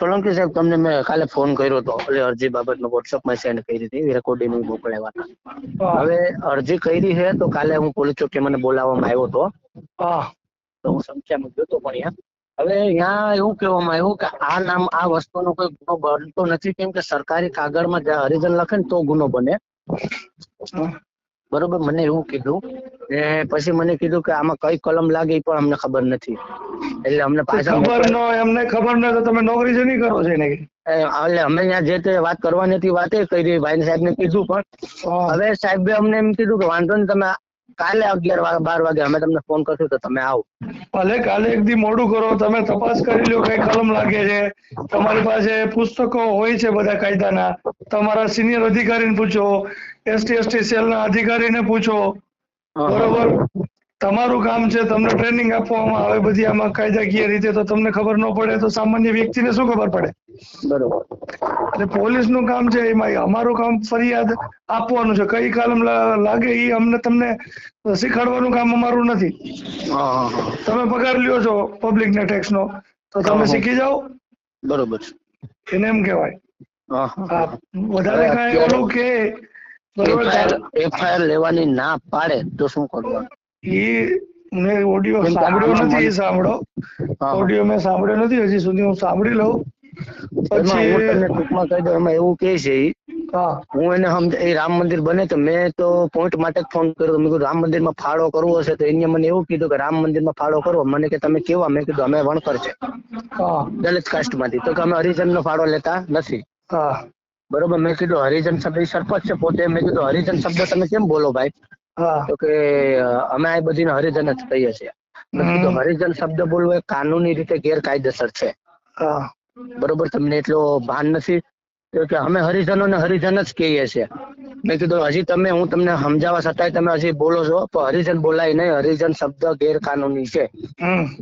સોલંકી સાહેબ તમને મેં કાલે ફોન કર્યો હતો એટલે અરજી બાબતનો વોટ્સઅપમાં સેન્ડ કરી હતી રેકોર્ડિંગ મોકલાવ્યા હતા. હવે અરજી કરી છે તો કાલે હું પોલીસ ચોકી મને બોલાવવામાં આવ્યો હતો. તો હું સંખ્યામાં ગયો હતો પણ હવે અહીંયા એવું કહેવામાં આવ્યું કે આ નામ આ વસ્તુનો કોઈ ગુનો બનતો નથી. કેમ કે સરકારી કાગળમાં જ્યાં હરિજન લખે ને તો ગુનો બને. બરોબર? મને એવું કીધું. ને પછી મને કીધું કે આમાં કઈ કલમ લાગે એ પણ અમને ખબર નથી. એટલે અમને પાછા ખબર ન એમને ખબર ન તો તમે નોકરી છે નહીં કરો છો એને એટલે અમે ત્યાં જે તે વાત કરવાની હતી વાતે કરી ભાઈ સાહેબ ને કીધું પણ. હવે સાહેબે અમને એમ કીધું કે વાંધો નહીં તમે કાલે અગિયાર બાર વાગે અમે તમને ફોન કરશું તો તમે આવો. ભલે કાલે એક દી મોડું કરો તમે તપાસ કરી લો કઈ કલમ લાગે છે. તમારી પાસે પુસ્તકો હોય છે બધા કાયદાના. તમારા સિનિયર અધિકારીને પૂછો એસટી એસટી સેલના અધિકારીને પૂછો. બરોબર? તમારું કામ છે તમને ટ્રેનિંગ આપવામાં આવે બધી આમાં કાયદાકીય રીતે તો તમને ખબર ન પડે તો સામાન્ય વ્યક્તિને શું ખબર પડે? બરોબર. એટલે પોલીસનું કામ છે એમાં અમારું કામ ફરિયાદ આપવાનું છે. કઈ કાલમ લાગે એ અમને તમને શીખવાડવાનું કામ અમારું નથી. તમે પગાર લ્યો છો પબ્લિક ને ટેક્સ નો તો તમે શીખી જાઓ. બરોબર એને એમ કહેવાય. આ વધારે કાંઈ ઓલું કે FIR લેવાની ના પાડે તો શું કરવાનું? એ મેં ઓડિયો સાંભળ્યો નથી એ સાંભળો. ઓડિયો મેં સાંભળ્યો નથી હજી સુધી હું સાંભળી લઉં. એમાં હું તમને પછી ટૂંકમાં કહી દઉં એમાં એવું કે છે હું. એને સમજ એ રામ મંદિર બને તો મેં તો પોઈન્ટ માટે જ ફોન કર્યો. મેં કીધું રામ મંદિરમાં ફાળો કરવો હશે તો એને મને એવું કીધું કે રામ મંદિરમાં ફાળો કરવો. મને કે તમે કેવા? મેં કીધું અમે વણકર છે. દલિત દલિત કાસ્ટમાંથી. તો કે અમે હરિજનનો ફાળો લેતા નથી. બરોબર મેં કીધું હરિજન શબ્દ સરપંચ છે પોતે. મેં કીધું હરિજન શબ્દ તમે કેમ બોલો ભાઈ? તો કે અમે આ બધીને હરિજન જ કહીએ છીએ. હરિજન શબ્દ બોલવો એ કાનૂની રીતે ગેરકાયદેસર છે. બરોબર તમને એટલો ભાન નથી? કે અમે હરિજનો ને હરિજન જ કહીએ છીએ. મેં કીધું હજી તમે હું તમને સમજાવવા છતાંય તમે હજી બોલો છો પણ હરિજન બોલાય નહીં. હરિજન શબ્દ ગેરકાનૂની છે.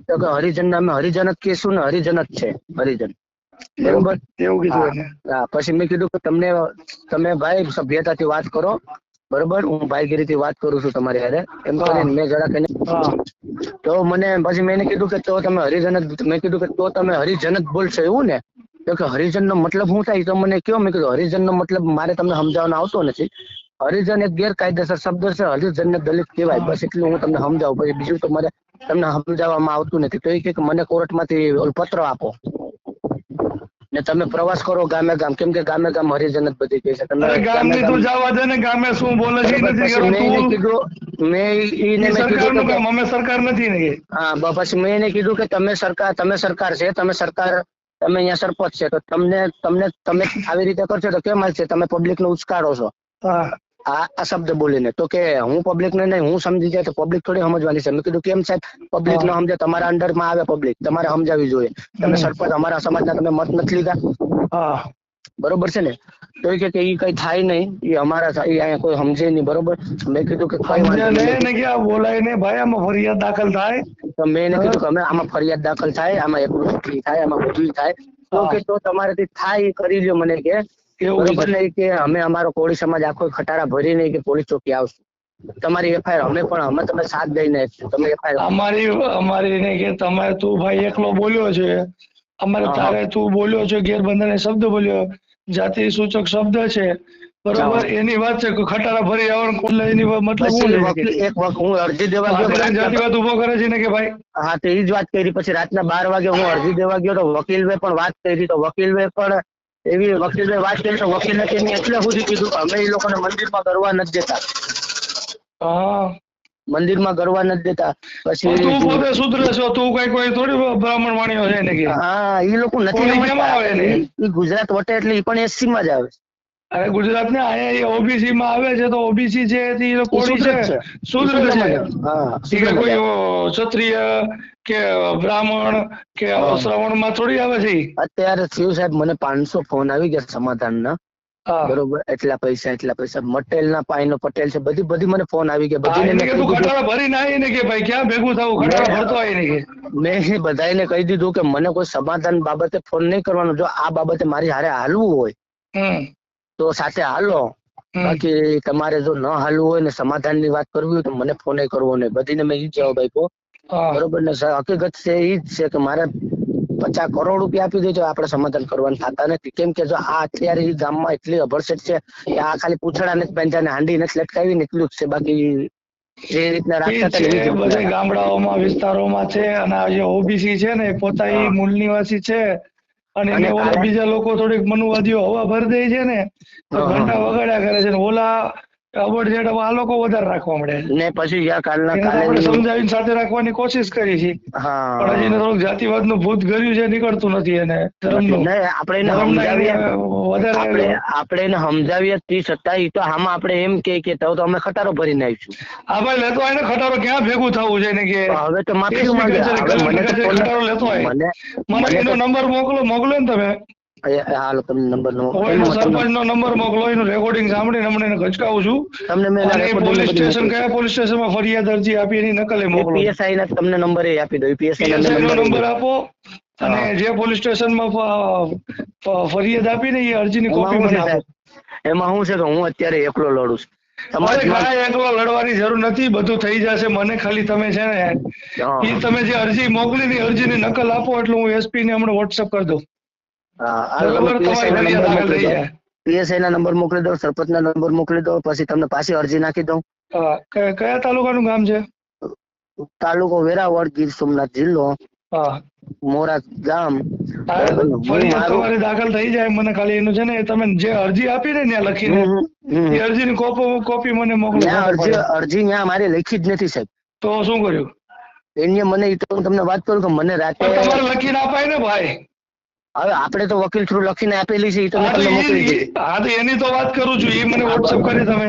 તો કે હરિજન અમે હરિજન જ કહીશું ને હરિજન જ છે હરિજન. બરોબર? એવું કીધું હા પછી મેં કીધું કે તમને તમે ભાઈ સભ્યતાથી વાત કરો. બરોબર? હું ભાઈગીરીથી વાત કરું છું તમારી હારે. એમ. કરીને મેં જરાક એને તો મને પછી મેં એને કીધું કે તો તમે હરિજન જ મેં કીધું કે તો તમે હરિજન જ બોલશો એવું ને? તો કે હરિજન નો મતલબ શું થાય? તો મને કયો? મેં કીધું હરિજન નો મતલબ મારે તમને સમજાવવાનો આવતો નથી. હરિજન એક ગેરકાયદેસર શબ્દ છે. હરિજન ને દલિત કહેવાય. બસ એટલું હું તમને સમજાવું. પછી બીજું તો મારે તમને સમજાવવામાં આવતું નથી. તો એ કે મને કોર્ટમાંથી પત્ર આપો. ને તમે પ્રવાસ કરો ગામે ગામ. કેમ કે ગામે ગામ હરિજન જ બધી કહે છે. તમે અરે તું જવા દે ને ગામે શું બોલે છે નથી મેં કીધું મેં ઈને મેં કીધું કે અમે સરકાર નથી ને હા પછી મેં એને કીધું કે તમે સરકાર તમે સરકાર છે તમે સરકાર તમે અહીંયા સરપંચ છે. તો તમને તમને તમે આવી રીતે કરશો તો કેમ હાલશે? તમે પબ્લિક ને ઉચકારો છો. આ શબ્દ બોલીને. તો કે હું પબ્લિક ને નહીં હું સમજી જાય તો પબ્લિક થોડી સમજવાની છે. મેં કીધું કેમ સાહેબ પબ્લિક ન સમજે તમારા અંડરમાં આવે પબ્લિક તમારે સમજાવી જોઈએ. તમે સરપંચ અમારા સમાજના તમે મત નથી લીધા. બરોબર છે ને? તો કે એ કઈ થાય નહીં. એ અમારા અહીંયા કોઈ સમજે નહીં. બરોબર? મેં કીધું કે કઈ વાંધો બોલાય ને ભાઈ આમાં ફરિયાદ દાખલ થાય. તો મેં એને કીધું કે અમે આમાં ફરિયાદ દાખલ થાય આમાં એકલું થાય આમાં બધું થાય. તો. કે તો તમારાથી થાય કરી લ્યો મને કે. બરોબર. ને કે અમે અમારો કોળી સમાજ આખો ખટારા ભરીને કે પોલીસ ચોકી આવશું. તમારી એફઆઈઆર અમે પણ અમે તમે સાથ દઈને. તમે એફઆઈઆર અમારી અમારી ને કે તમારે તું ભાઈ એકલો બોલ્યો છે. અમારે. તારે તું બોલ્યો છે ગેરબંધન શબ્દ બોલ્યો. જાતિ સૂચક શબ્દ છે. બરોબર? એની વાત છે ખટારા ભરી આવવાનું એટલે એની મતલબ શું એક વખત હું અરજી દેવા ગયો જાતિ વાત ઊભો કરે છે ને કે ભાઈ? હા તો ઈ જ વાત કરી. પછી રાતના બાર વાગે હું અરજી દેવા ગયો તો વકીલ પણ વાત કરી. તો વકીલ પણ એવી વકીલે વાત કરી તો વકીલે તેની એટલે સુધી કીધું કે અમે એ લોકોને મંદિરમાં ગરવા નથી દેતા. મંદિરમાં ગરવા નથી દેતા. પછી તું પોતે સુધરે છો તું કઈ કોઈ થોડી બ્રાહ્મણ વાણીઓ છે ને કે. હા એ લોકો નથી ઈ ગુજરાત વટે એટલે એ પણ એસસી માં જ આવે અરે ગુજરાત ને અહીંયા ઓબીસી માં આવે છે તો ઓબીસી છે એ જ છે. શુદ્ર છે. કે કોઈ ક્ષત્રિય કે બ્રાહ્મણ કે. શ્રવણમાં થોડી આવે છે અત્યારે શિવ સાહેબ મને પાંચસો ફોન આવી ગયા સમાધાન ના બરોબર? એટલા પૈસા એટલા પૈસા. મટેલ ના પાઈનો પટેલ છે. બધી બધી મને ફોન આવી ગયા. બધી બધીને ભરી ના ને કે ભાઈ ક્યાં ભેગું થવું? મેં- ભરતો આવી ને કે. મેં બધાને કહી દીધું કે મને કોઈ સમાધાન બાબતે ફોન નહીં કરવાનો. જો આ બાબતે મારી હારે હાલવું હોય તો સાથે હાલો. બાકી તમારે જો ન હાલવું હોય ને સમાધાનની વાત કરવી હોય તો મને ફોન કરવો નહીં. બધીને મેં ઈ જવાબ આપ્યો. બરોબર ને સર? હકીકત છે ઈ જ છે કે મારે પચાસ કરોડ રૂપિયા આપી દેજો આપણે સમાધાન કરવાનું થતા નથી. કેમ કે જો આ અત્યારે ઈ ગામમાં એટલી અભરસેટ છે કે આ ખાલી પૂંછડા નથી બાંધ્યા ને હાંડી નથી લટકાવી ને એટલું જ છે. બાકી જે રીતના રાખતા હતા જ ગામડાઓમાં વિસ્તારોમાં છે અને આ જે ઓબીસી છે ને પોતાની પોતા મૂળ નિવાસી છે. અને ઓલા બીજા લોકો થોડીક મનુવાદીઓ હવા ભરી દે છે ને તો. ઘંટા વગાડ્યા કરે છે ને ઓલા અબડ જેટ આ લોકો વધારે રાખવા મળે. ને પછી યા કાલના એને કાલે સમજાવીને સાથે રાખવાની કોશિશ કરી છે. હા. પણ હજી એને થોડુંક જાતિવાદનું ભૂત ગર્યું છે નીકળતું નથી એને. ધર્મનું. નહીં, આપણે એને સમજાવીએ એને વધારે આપણે એને સમજાવીએ તી છતાં તો આમાં આપણે એમ કે કે તો તો અમે ખટારો ભરીને આવીશું. હા ભાઈ લેતો હોય ખટારો. ક્યાં ભેગું થવું છે ને કે? હવે તો માફી માંગે. મને ખટારો લેતો હોય. મને એનો નંબર મોકલો મોકલો ને તમે. હાલો તમને નંબર નો સરપંચ નો નંબર મોકલો એનું રેકોર્ડિંગ સાંભળીને હમણાં એને ખચકાવું છું. તમને મેં પોલીસ સ્ટેશન કયા પોલીસ સ્ટેશનમાં ફરિયાદ અરજી આપી એની નકલે મોકલો. પીએસઆઈ ના તમને નંબર એ આપી દઉં. પીએસઆઈ નો નંબર આપો અને જે પોલીસ સ્ટેશનમાં ફરિયાદ ફરિયાદ આપીને એ અરજીની કોપી મને આપો એમાં હું છે કે હું અત્યારે એકલો લડું છું. તમારે ઘણા એકલો લડવાની જરૂર નથી બધું થઈ જશે મને ખાલી તમે છે ને. તમે જે અરજી મોકલી ની અરજીની નકલ આપો એટલે હું એસપી ને હમણાં વોટ્સઅપ કરી દઉં. પીએસઆઈ ના નંબર મોકલી દો. સરપંચ ના નંબર મોકલી દો પછી તમને પાછી અરજી નાખી દઉં. કયા તાલુકાનું ગામ છે? તાલુકો વેરાવળ ગીર સોમનાથ જિલ્લો મોરા ગામ. ને? દાખલ થઈ જાય મને ખાલી એનું છે ને તમે જે અરજી આપી ને ત્યાં લખીને એ અરજીની કોપી કોપી મને મોકલો. અરજી અરજી ન્યા મારી લખી જ નથી સાહેબ. તો શું કર્યું? એની મને તમને વાત કરું કે મને રાતે તમારે લખીને અપાય ને ભાઈ. હવે આપણે તો વકીલ થ્રુ લખીને આપેલી છે એ તો તમને મોકલી દીધી. હા તો એની તો વાત કરું છું એ મને વોટ્સઅપ કરી તમે.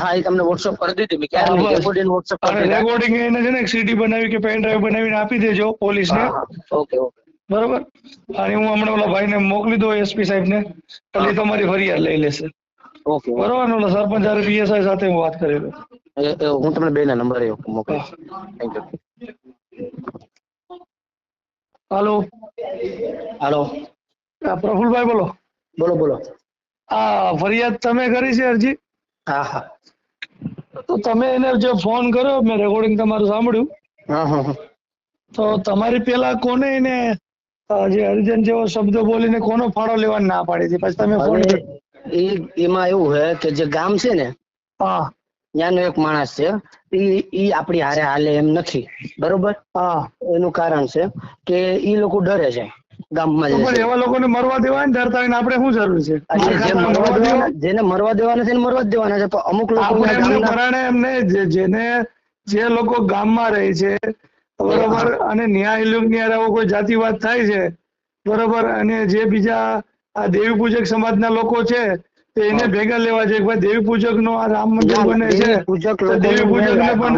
હા એ તમને વોટ્સઅપ કરી દીધી. મેં ક્યારે રેકોર્ડિંગ વોટ્સઅપ કરી રેકોર્ડિંગ એને છે ને સીડી બનાવી કે પેન ડ્રાઈવ બનાવીને આપી દેજો પોલીસને. Okay okay. બરોબર? અને હું હમણાં ઓલા ભાઈને મોકલી દઉં એસપી સાહેબને એટલે એ તમારી ફરિયાદ લઈ લેશે. ઓકે. બરોબર ઓલા સરપંચ હારે પીએસઆઈ સાથે હું વાત કરી લઉં. એ- એ હું તમને બે ના નંબર મોકલું thank you hello. Hello. Prafulbhai બોલો. બોલો બોલો. આ ફરિયાદ તમે કરી છે અરજી? હા હા. તો તમે એને જે ફોન કર્યો મેં રેકોર્ડિંગ તમારું સાંભળ્યું. હા હા તો તમારી પેલા કોને એને જે હરિજન જેવો શબ્દો બોલીને કોનો ફાળો લેવાની ના પાડી હતી? પછી તમે ફોન એ એમાં એવું છે કે જે ગામ છે ને હા. ત્યાંનો એક માણસ છે ઈ ઈ આપણી હારે હાલે એમ નથી. બરોબર? હા. એનું કારણ છે કે ઈ લોકો ડરે છે. ગામમાં પણ એવા લોકોને મરવા દેવાય ને ડરતા હોય આપણે શું જરૂર છે? દેવાના જેને મરવા દેવાના છે મરવા જ દેવાના છે પણ અમુક લોકો કારણે એમને જેને જે લોકો ગામમાં રહે છે બરોબર અને ન્યાય લોકોની આવો કોઈ જાતિવાદ થાય છે બરોબર અને જે બીજા આ દેવી પૂજક સમાજના લોકો છે તો એને ભેગા લેવા છે ભાઈ દેવી પૂજક નો આ રામ મંદિર બને છે દેવી પૂજક ને પણ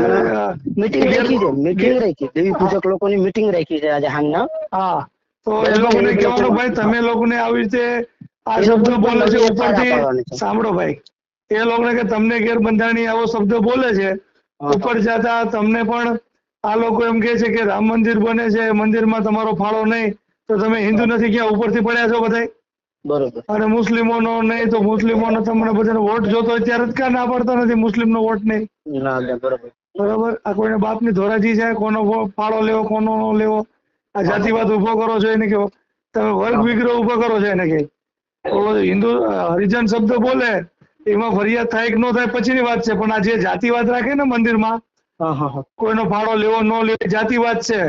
મીટિંગ રાખી છે મીટિંગ રાખી દેવી પૂજક લોકોની મીટિંગ રાખી છે આજે હાંગના હા. તો એ લોકોને કહેવાનું ભાઈ? તમે લોકોને આવી રીતે આ શબ્દ બોલે છે ઉપરથી? સાંભળો ભાઈ. એ લોકોને કે તમને ગેરબંધારણી આવો શબ્દ બોલે છે ઉપર જતા તમને પણ આ લોકો એમ કે છે કે રામ મંદિર બને છે મંદિરમાં તમારો ફાળો નહીં તો તમે હિન્દુ નથી ક્યાં? ઉપરથી પડ્યા છો બધા બરોબર. અને મુસ્લિમોનો નહીં તો મુસ્લિમોનો તમને બધાને વોટ જોતો હોય ત્યારે જ ક્યાં ના પડતો નથી મુસ્લિમનો વોટ નહીં? ના ના, બરોબર. બરોબર? આ કોઈને બાપની ધોરાજી છે કોનો ફાળો લેવો કોનો ન લેવો? આ જાતિવાદ ઊભો કરો છો એને કેવો? તમે વર્ગ વિગ્રહ ઊભો કરો છો એને કે હિન્દુ હરિજન શબ્દ બોલે એમાં ફરિયાદ થાય કે ન થાય પછીની વાત છે પણ આ જે જાતિવાદ રાખે ને મંદિરમાં હા હા હા. કોઈનો ફાળો લેવો ન લેવો જાતિવાદ છે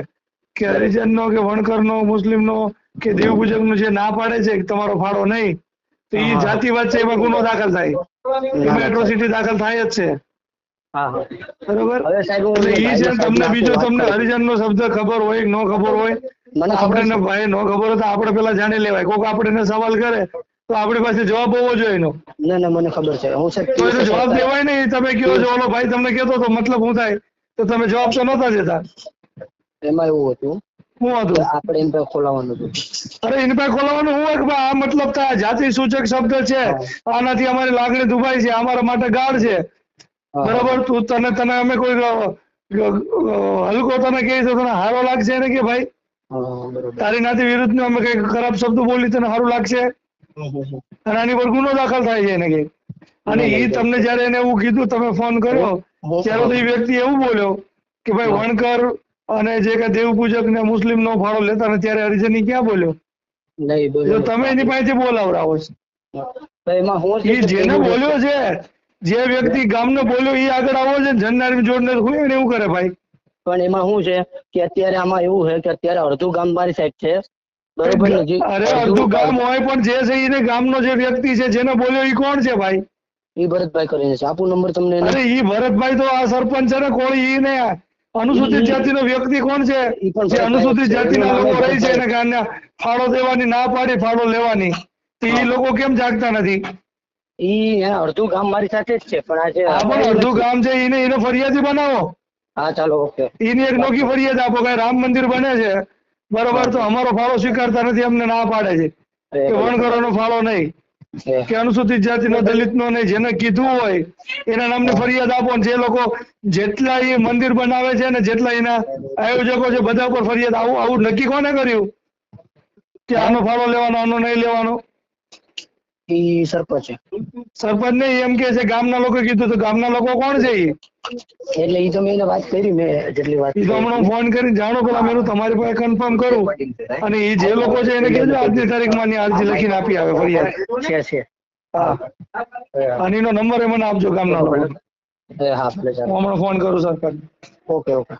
કે હરિજનનો કે વણકર નો મુસ્લિમ નો કે દેવ પૂજકનો જે ના પાડે છે કે તમારો ફાળો નહીં તો એ જાતિવાદ છે એમાં ગુનો દાખલ થાય. એમાં એટ્રોસિટી દાખલ થાય જ છે. બરોબર? હું એટલે ઈ ભાઈને છે તમને બીજો તમને હરિજન નો શબ્દ ખબર હોય ન ખબર હોય મને ખબર આપણે છે. ભાઈ ન ખબર હોય તો આપણે પેલા જાણી લેવાય. કોક આપણે સવાલ કરે તો આપણી પાસે જવાબ હોવો જોઈએ એનો. ના ના મને ખબર છે. હું સાહેબ તો એનો જવાબ દેવાય નહીં. તમે કહો છો? ઓલો ભાઈ તમને કહેતો તો મતલબ શું થાય. તો તમે જવાબ તો નતા દેતા. એમાં એવું હતું શું હતું? આપણે એમ ખોલાવવાનું હતું. અરે એની પાસે ખોલવાનું હું હોય આ મતલબ થાય જાતિ સૂચક શબ્દ છે. આનાથી અમારી લાગણી દુભાઈ છે. અમારા માટે ગાઢ છે. હા. બરાબર? તું તને તને અમે કોઈ હલકો તને કહે તો તને સારો લાગશે ને કે ભાઈ? તારી નાતી વિરુદ્ધ અમે કઈ ખરાબ શબ્દ બોલી તને સારું લાગશે. અને આની પર ગુનો દાખલ થાય છે એને કે અને એ તમને જયારે એને એવું કીધું તમે ફોન કર્યો ત્યારે તો એ વ્યક્તિ એવું બોલ્યો કે ભાઈ. વણકર અને જે કે દેવ પૂજક ને મુસ્લિમ નો ફાળો લેતા ને ત્યારે હરિજન ક્યાં બોલ્યો? નહીં જો તમે એની પાસેથી બોલાવડાવો છો. જેને બોલ્યો છે જે વ્યક્તિ ગામનો બોલ્યો એ આગળ આવો છે જનનારી જોડને હું એને એવું કરે ભાઈ? પણ એમાં શું છે કે અત્યારે આમાં એવું છે કે અત્યારે અડધું ગામ મારી સાઈડ છે. બરોબર અરે અડધું ગામ હોય પણ જે છે એને ગામનો જે વ્યક્તિ છે જેને બોલ્યો એ કોણ છે ભાઈ? એ ભરતભાઈ કરીને છે. આપું નંબર તમને અરે એ ભરતભાઈ તો આ સરપંચ છે ને કોળી ઈ ને અનુસૂચિત જાતિનો વ્યક્તિ કોણ છે? જે અનુસૂચિત જાતિના લોકો રહી છે એને કારણે ફાળો દેવાની ના પાડી ફાળો લેવાની. તે ઈ લોકો કેમ જાગતા નથી? ઈ અડધું ગામ મારી સાથે જ છે પણ આજે પણ અડધું ગામ છે એને એનો ફરિયાદી બનાવો. હા ચાલો ઓકે. એની એક નોખી ફરિયાદ આપો કે રામ મંદિર બને છે બરોબર તો અમારો ફાળો સ્વીકારતા નથી અમને ના પાડે છે. કે વણકરોનો ફાળો નહીં. કે અનુસૂચિત જાતિનો દલિતનો નહીં જેને કીધું હોય એના નામને ફરિયાદ આપો જે લોકો જેટલા એ મંદિર બનાવે છે ને જેટલા એના આયોજકો છે બધા પર ફરિયાદ આવું આવું નક્કી કોને કર્યું? કે આનો ફાળો લેવાનો આનો નહીં લેવાનો? ઈ સરપંચ છે. સરપંચ ને એમ કે છે ગામના લોકો કીધું તો ગામના લોકો કોણ છે ઈ? એટલે ઈ તો મેં એને વાત કરી મેં જેટલી વાત ઈ તો હમણાં ફોન કરીને જાણો પેલા મેં તમારી પાસે કન્ફર્મ કરું. અને એ જે લોકો છે એને કહેજો આજની તારીખમાં ની અરજી લખીને આપી આવે ફરિયાદ. છે છે. હા. અને એનો નંબર એ મને આપજો ગામના લોકો હા હમણાં ફોન કરું સરપંચ ઓકે ઓકે.